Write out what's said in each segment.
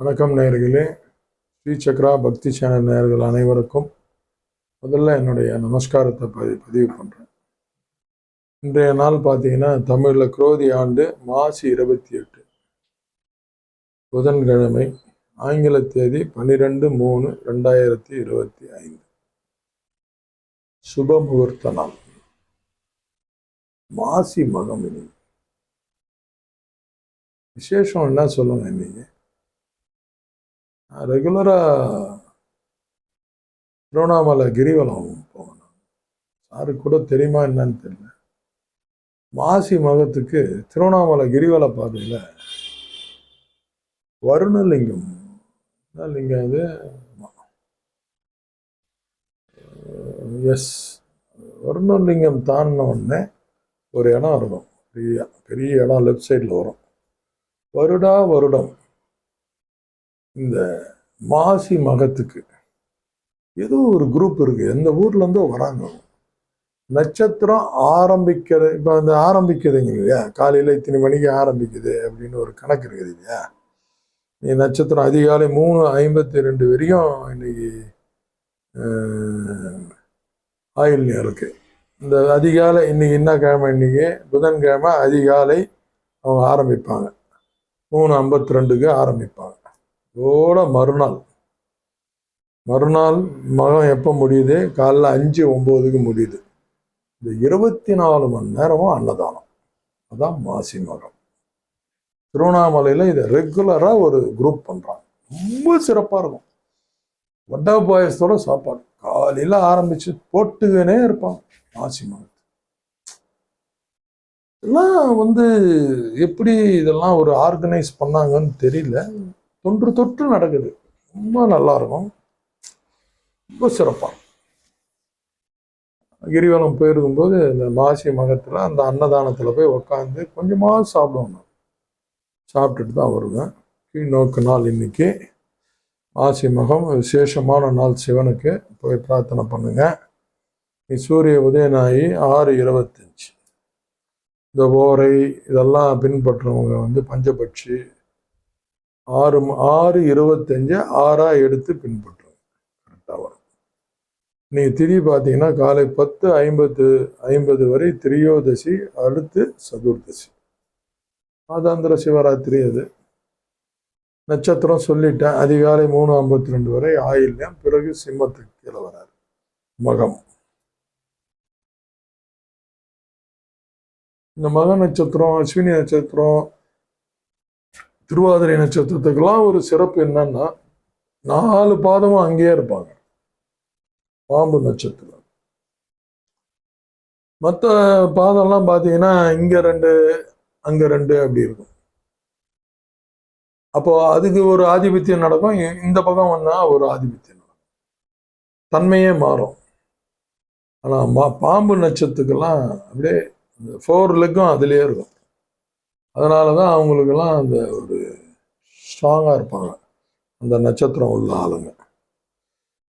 வணக்கம் நேர்களே ஸ்ரீ சக்ரா பக்தி சேனல் நேர்கள் அனைவருக்கும் முதல்ல என்னுடைய நமஸ்காரத்தை பதி பதிவு பண்ணுறேன் இன்றைய நாள் பார்த்தீங்கன்னா தமிழில் குரோதி ஆண்டு மாசி இருபத்தி எட்டு. புதன்கிழமை ஆங்கில தேதி பன்னிரெண்டு மூணு ரெண்டாயிரத்தி இருபத்தி ஐந்து. சுப முகூர்த்த நாள். மாசி மகமினி விசேஷம் என்ன சொல்லுங்க இன்னைக்கு? ரெகுலராக திருவண்ணாமலை கிரிவலம் போகணும். சாரு கூட தெரியுமா என்னன்னு தெரியல. மாசி மகத்துக்கு திருவண்ணாமலை கிரிவல பாதையில் வருணலிங்கம். லிங்கம் அது எஸ் வருணலிங்கம் தாண்டின உடனே ஒரு இடம் இருக்கும். பெரிய பெரிய இடம் லெஃப்ட் சைடில் வரும். வருடா வருடம். இந்த மாசி மகத்துக்கு ஏதோ ஒரு குரூப் இருக்குது எந்த ஊர்லேருந்தோ வராங்க நட்சத்திரம் ஆரம்பிக்கிற இப்போ அந்த ஆரம்பிக்குதுங்க இல்லையா? காலையில் இத்தனை மணிக்கு ஆரம்பிக்குது அப்படின்னு ஒரு கணக்கு இருக்குது இல்லையா? நீ நட்சத்திரம் அதிகாலை மூணு ஐம்பத்தி ரெண்டு வரையும் இன்னைக்கு அஹ், ஆயுள்யம் இந்த அதிகாலை இன்னைக்கு என்ன கிழமை இன்னைக்கு? புதன்கிழமை அதிகாலை அவங்க ஆரம்பிப்பாங்க. மூணு ஐம்பத்தி ரெண்டுக்கு ஆரம்பிப்பாங்க. இதோட மறுநாள். மறுநாள் மகம் எப்போ முடியுது? காலைல அஞ்சு ஒம்போதுக்கு முடியுது. இந்த இருபத்தி நாலு மணி நேரமும் அன்னதானம். அதான் மாசி மகம். திருவண்ணாமலையில் இதை ரெகுலராக ஒரு குரூப் பண்ணுறாங்க ரொம்ப சிறப்பாக இருக்கும். வட்டா பாயசத்தோட சாப்பாடு. காலையில் ஆரம்பித்து போட்டுக்கினே இருப்பாங்க மாசி மகத்து இதெல்லாம் வந்து எப்படி இதெல்லாம் ஒரு ஆர்கனைஸ் பண்ணாங்கன்னு தெரியல. ஒன்று தொற்று நடக்குது. ரொம்ப நல்லா இருக்கும் ரொம்ப சிறப்பாக கிரிவலம் போயிருக்கும்போது இந்த மாசி மகத்தில் அந்த அன்னதானத்தில் போய் உக்காந்து கொஞ்சமாக சாப்பிடுவோம் சாப்பிட்டுட்டு தான் வருவேன். கீழ் நோக்கு நாள் இன்னைக்கு. மாசி மகம் விசேஷமான நாள் சிவனுக்கு போய் பிரார்த்தனை பண்ணுங்க. நீ சூரிய உதயநாயி ஆறு இருபத்தஞ்சி. இந்த ஓரை இதெல்லாம் பின்பற்றுறவங்க வந்து பஞ்சபட்சி ஆறு ஆறு இருபத்தஞ்சு ஆறா எடுத்து பின்பற்றுவோம் கரெக்டாக வரும். நீங்கள் திதி பார்த்தீங்கன்னா காலை பத்து ஐம்பத்து ஐம்பது வரை திரியோதசி அடுத்து சதுர்தசி. மாதாந்திர சிவராத்திரி அது. நட்சத்திரம் சொல்லிட்டேன். அதிகாலை மூணு ஐம்பத்தி ரெண்டு வரை ஆயில்யம் பிறகு சிம்மத்துக்கு கீழே வராரு மகம். இந்த மக நட்சத்திரம் அஸ்வினி நட்சத்திரம் திருவாதிரை நட்சத்திரத்துக்கெல்லாம் ஒரு சிறப்பு என்னன்னா நாலு பாதமும் அங்கேயே இருப்பாங்க. பாம்பு நட்சத்திரம். மற்ற பாதம்லாம் பார்த்தீங்கன்னா இங்க ரெண்டு அங்க ரெண்டு அப்படி இருக்கும். அப்போ அதுக்கு ஒரு ஆதிபத்தியம் நடக்கும். இந்த பக்கம் வந்தால் ஒரு ஆதிபத்தியம் நடக்கும். தன்மையே மாறும். ஆனால் மா- பாம்பு நட்சத்திரத்துக்கெல்லாம் அப்படியே ஃபோர் லெக்கும் அதுலேயே இருக்கும். அதனால தான் அவங்களுக்கெல்லாம் அந்த ஒரு ஸ்ட்ராங்காக இருப்பாங்க. அந்த நட்சத்திரம் உள்ள ஆளுங்க.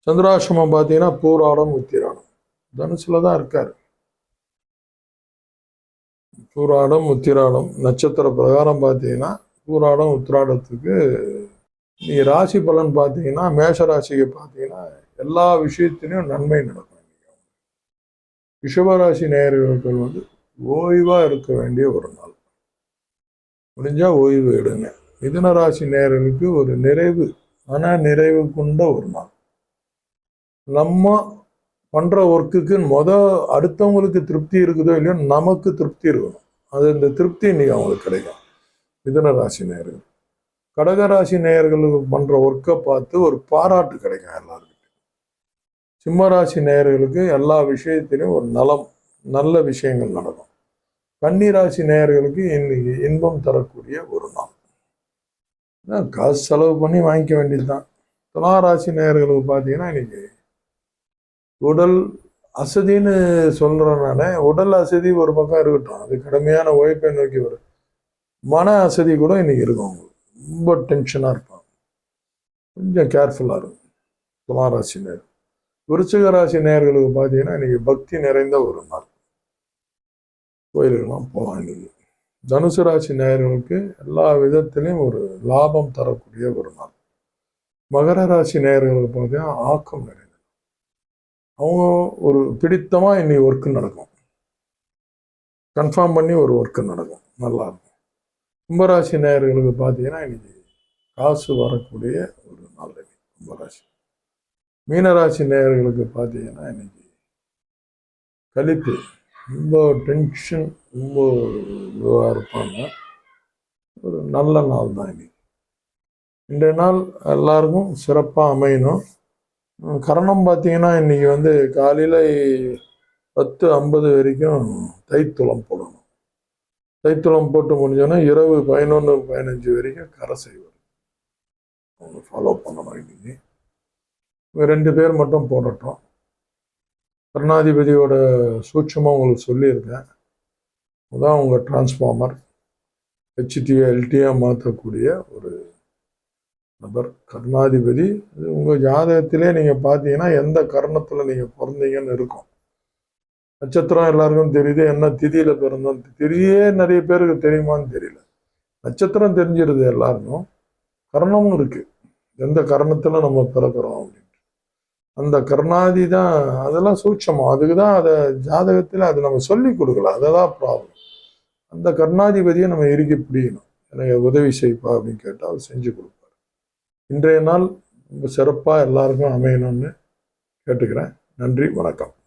சந்திராசிரமம் பார்த்தீங்கன்னா பூராடம் உத்திராடம். தனுசில் தான் இருக்காரு. பூராடம் உத்திராடம். நட்சத்திர பிரகாரம் பார்த்தீங்கன்னா பூராடம் உத்திராடத்துக்கு நீ ராசி பலன் பார்த்தீங்கன்னா மேஷ ராசிக்கு பார்த்தீங்கன்னா எல்லா விஷயத்துலையும் நன்மை நடக்கும். ரிஷபராசி நேயர்களுக்கு வந்து ஓய்வாக இருக்க வேண்டிய ஒரு நாள். முடிஞ்சா ஓய்வு எடுங்க. மிதுன ராசி நேயர்களுக்கு ஒரு நிறைவு மன நிறைவு கொண்ட ஒரு நாள். நம்ம பண்ற ஒர்க்குக்கு மொத அடுத்தவங்களுக்கு திருப்தி இருக்குதோ இல்லையோ நமக்கு திருப்தி இருக்கணும். அது இந்த திருப்தி இன்னைக்கு அவங்களுக்கு கிடைக்கும். மிதுன ராசி நேர்கள் கடக ராசி நேயர்களுக்கு பண்ற ஒர்க்கை பார்த்து ஒரு பாராட்டு கிடைக்கும் எல்லாருக்கிட்டையும். சிம்ம ராசி நேயர்களுக்கு எல்லா விஷயத்திலையும் ஒரு நலம் நல்ல விஷயங்கள் நடக்கும். கன்னிராசி நேயர்களுக்கு இன்னைக்கு இன்பம் தரக்கூடிய ஒரு நாள். காசு செலவு பண்ணி வாங்கிக்க வேண்டியதுதான். தான் ராசி நேயர்களுக்கு பார்த்தீங்கன்னா இன்னைக்கு உடல் அசதின்னு சொல்கிறனால உடல் அசதி ஒரு பக்கம் இருக்கட்டும். அது கடுமையான உழைப்பை நோக்கி வரும். மன அசதி கூட இன்னைக்கு இருக்கும் அவங்களுக்கு. ரொம்ப டென்ஷனாக இருப்பாங்க. கொஞ்சம் கேர்ஃபுல்லாக இருக்கும். துளாராசி நேர் விருச்சிக ராசி நேயர்களுக்கு பார்த்தீங்கன்னா இன்னைக்கு பக்தி நிறைந்த ஒரு நாள். கோயிலுக்கெல்லாம் போகலாம் இன்னைக்கு தனுசு ராசி நேயர்களுக்கு எல்லா விதத்திலையும் ஒரு லாபம் தரக்கூடிய ஒரு நாள். மகர ராசி நேயர்களுக்கு பார்த்தீங்கன்னா ஆக்கம் நிறைந்தது. அவங்க ஒரு பிடித்தமாக இன்னைக்கு ஒர்க்கு நடக்கும். கன்ஃபார்ம் பண்ணி ஒரு ஒர்க்கு நடக்கும். நல்லா இருக்கும். கும்பராசி நேயர்களுக்கு பார்த்தீங்கன்னா இன்னைக்கு காசு வரக்கூடிய ஒரு நாள் இன்னைக்கு கும்பராசி. மீனராசி நேயர்களுக்கு பார்த்தீங்கன்னா இன்னைக்கு கழிப்பு. ரொம்ப டென்ஷன் ரொம்ப இதுவாக இருப்பாங்க. ஒரு நல்ல நாள் தான் இது. இன்றைய நாள் எல்லாருக்கும் சிறப்பாக அமையணும். கரணம் பார்த்தீங்கன்னா இன்றைக்கி வந்து காலையில் பத்து ஐம்பது வரைக்கும் தைத்துளம் போடணும். தைத்துளம் போட்டு முடிஞ்சோன்னா இரவு பதினொன்று பதினஞ்சு வரைக்கும் கரை செய்வார் அவங்க ஃபாலோ பண்ணணும் இன்றைக்கி ரெண்டு பேர் மட்டும் போடட்டும். கருணாதிபதியோட சூட்சமாக உங்களுக்கு சொல்லியிருக்கேன் அதான் உங்கள் டிரான்ஸ்ஃபார்மர் ஹெச்டியை எல்டியாக மாற்றக்கூடிய ஒரு நபர் கருணாதிபதி. இது உங்கள் ஜாதகத்திலே நீங்கள் பார்த்தீங்கன்னா எந்த கர்ணத்தில் நீங்கள் பிறந்தீங்கன்னு இருக்கும். நட்சத்திரம் எல்லாருக்கும் தெரியுது என்ன திதியில் பிறந்தோம் திதியே நிறைய பேருக்கு தெரியுமான்னு தெரியல. நட்சத்திரம் தெரிஞ்சிருது எல்லாருக்கும். கர்ணமும் இருக்குது எந்த கர்ணத்தில் நம்ம பிறக்கிறோம் அப்படின்னு. அந்த கருணாதி தான் அதெல்லாம் சூட்சமம். அதுக்கு தான் அதை ஜாதகத்தில் அது நம்ம சொல்லி கொடுக்கல. அதெல்லாம் ப்ராப்ளம் அந்த கருணாதிபதியை நம்ம இறுக்கி பிடிக்கணும். எனக்கு உதவி செய்ப்பா அப்படின்னு கேட்டால் அவர் செஞ்சு கொடுப்பார். இன்றைய நாள் ரொம்ப சிறப்பாக எல்லாருக்கும் அமையணும்னு கேட்டுக்கிறேன். நன்றி வணக்கம்.